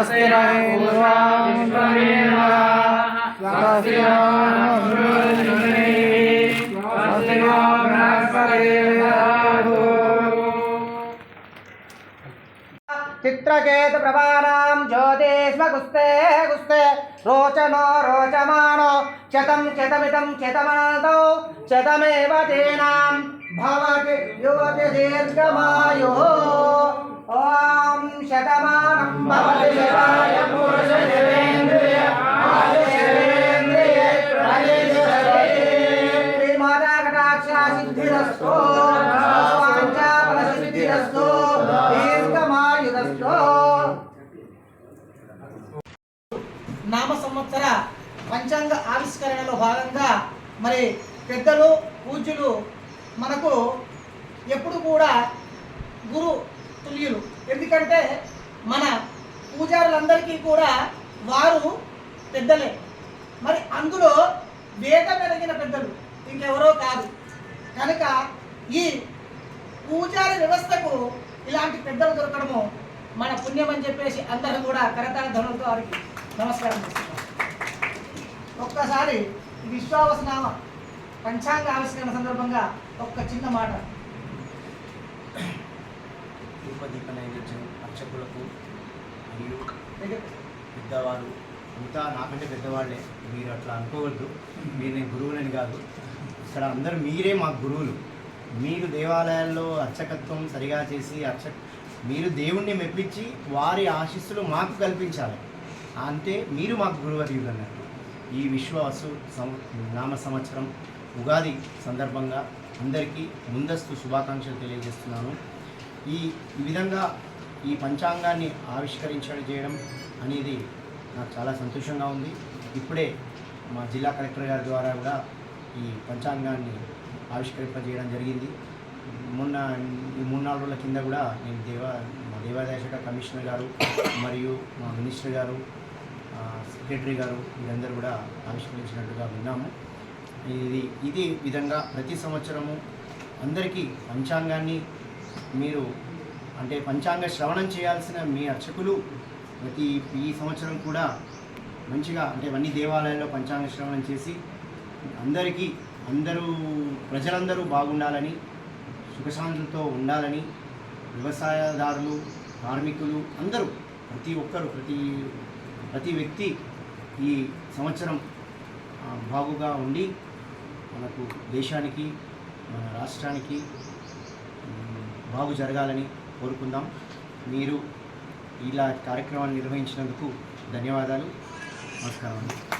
స్వస్తి న ఇంద్రాం స్వస్తి న స్వస్తి న బృహస్పతిర్దధాతు. చిత్రకేతు ప్రభానాం జ్యోతిష్మ కుస్తే కుస్తే రోచనో రోచమానో శతం శతమితం శతమనతో శతమేవ తేనాం దీర్ఘమాయురస్తో నామ సంవత్సర పంచాంగ ఆవిష్కరణలో భాగంగా మరి పెద్దలు పూజ్యులు మనకు ఎప్పుడు కూడా గురు తుల్యులు. ఎందుకంటే మన పూజారులందరికీ కూడా వారు పెద్దలే. మరి అందులో వేదం పెరిగిన పెద్దలు. ఇంకెవరో కాదు. కనుక ఈ పూజారి వ్యవస్థకు ఇలాంటి పెద్దలు దొరకడము మన పుణ్యం అని చెప్పేసి అందరూ కూడా కరతాళ ధనులతో వారికి నమస్కారం చేస్తున్నారు ఒక్కసారి విశ్వావసనామ పంచాంగ ఆవిష్కరణ సందర్భంగా ఒక్క చిన్న మాట. ధూపదీప నైవేద్యం అర్చకులకు మరియు దగ్గర పెద్దవారు అంతా నాకంటే పెద్దవాళ్ళే మీరు అట్లా అనుకోవద్దు. మీరు నేను గురువులని కాదు. ఇక్కడ అందరూ మీరే మా గురువులు. మీరు దేవాలయాల్లో అర్చకత్వం సరిగా చేసి అర్చ మీరు దేవుణ్ణి మెప్పించి వారి ఆశీస్సులు మాకు కల్పించాలి. అంటే మీరు మాకు గురువర్యులు అన్నట్టు ఈ విశ్వాసు సం నామ సంవత్సరం ఉగాది సందర్భంగా అందరికీ ముందస్తు శుభాకాంక్షలు తెలియజేస్తున్నాను. ఈ ఈ విధంగా ఈ పంచాంగాన్ని ఆవిష్కరించడం చేయడం అనేది నాకు చాలా సంతోషంగా ఉంది. ఇప్పుడే మా జిల్లా కలెక్టర్ గారి ద్వారా కూడా ఈ పంచాంగాన్ని ఆవిష్కరింపజేయడం జరిగింది. మొన్న ఈ మూడు నాలుగు రోజుల కింద కూడా నేను దేవా మా దేవాదాయ శాఖ కమిషనర్ గారు మరియు మా మినిస్టర్ గారు సెక్రటరీ గారు వీరందరూ కూడా ఆవిష్కరించినట్టుగా విన్నాము. ఇది ఇది విధంగా ప్రతి సంవత్సరము అందరికీ పంచాంగాన్ని మీరు అంటే పంచాంగ శ్రవణం చేయాల్సిన మీ అర్చకులు ప్రతి ఈ సంవత్సరం కూడా మంచిగా అంటే అన్ని దేవాలయాల్లో పంచాంగ శ్రవణం చేసి అందరికీ అందరూ ప్రజలందరూ బాగుండాలని సుఖశాంతులతో ఉండాలని వ్యవసాయదారులు కార్మికులు అందరూ ప్రతి ఒక్కరు ప్రతి ప్రతి వ్యక్తి ఈ సంవత్సరం బాగుగా ఉండి మనకు దేశానికి మన రాష్ట్రానికి బాగు జరగాలని కోరుకుందాం. మీరు ఇలా కార్యక్రమాన్ని నిర్వహించినందుకు ధన్యవాదాలు. నమస్కారం అండి.